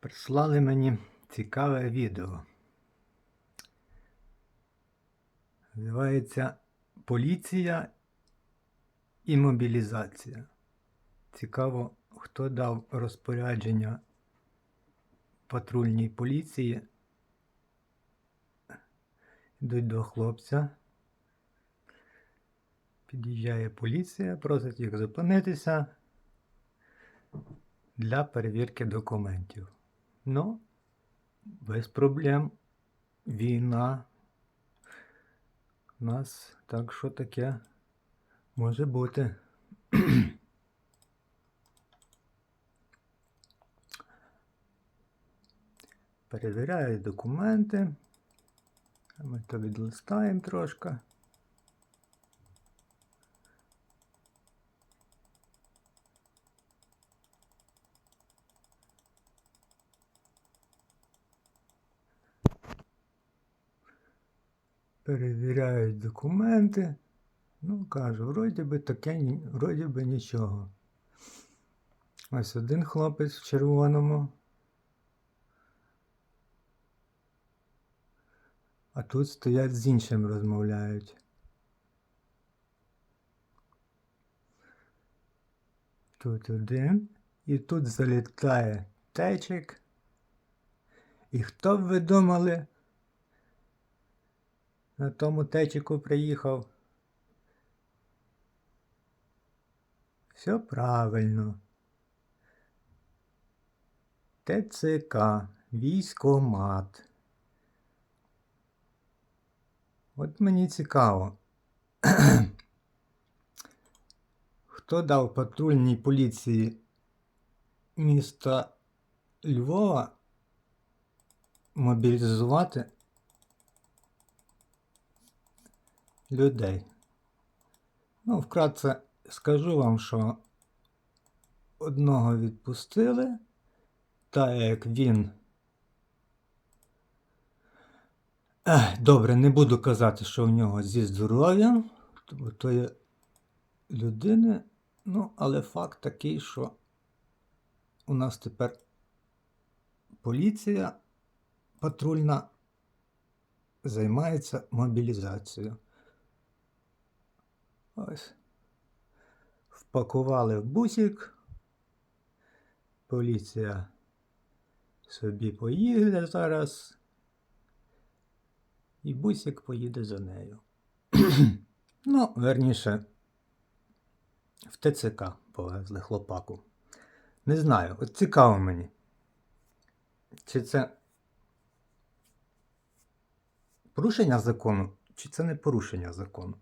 Прислали мені цікаве відео. Називається Поліція і мобілізація. Цікаво, хто дав розпорядження патрульній поліції. Йдуть до хлопця. Під'їжджає поліція, просить їх зупинитися для перевірки документів. Ну, без проблем. Війна. У нас так що таке може бути. Перевіряю документи. Ми то відлистаємо трошки. Перевіряють документи. Ну, кажу, вроді би таке, вроді би нічого. Ось один хлопець в червоному. А тут стоять з іншим розмовляють. Тут один. І тут залітає течик. І хто б ви думали? На тому течику приїхав. Все правильно. ТЦК, військомат. От мені цікаво. Хто дав патрульній поліції міста Львова мобілізувати людей? Ну, вкратце скажу вам, що одного відпустили, так як він. Добре, не буду казати, що в нього зі здоров'ям, бо то є людини. Ну, але факт такий, що у нас тепер поліція патрульна займається мобілізацією. Ось. Впакували в бусик. Поліція собі поїде зараз. І бусик поїде за нею. ну, верніше, в ТЦК повезли хлопаку. Не знаю, от цікаво мені. Чи це порушення закону, чи це не порушення закону?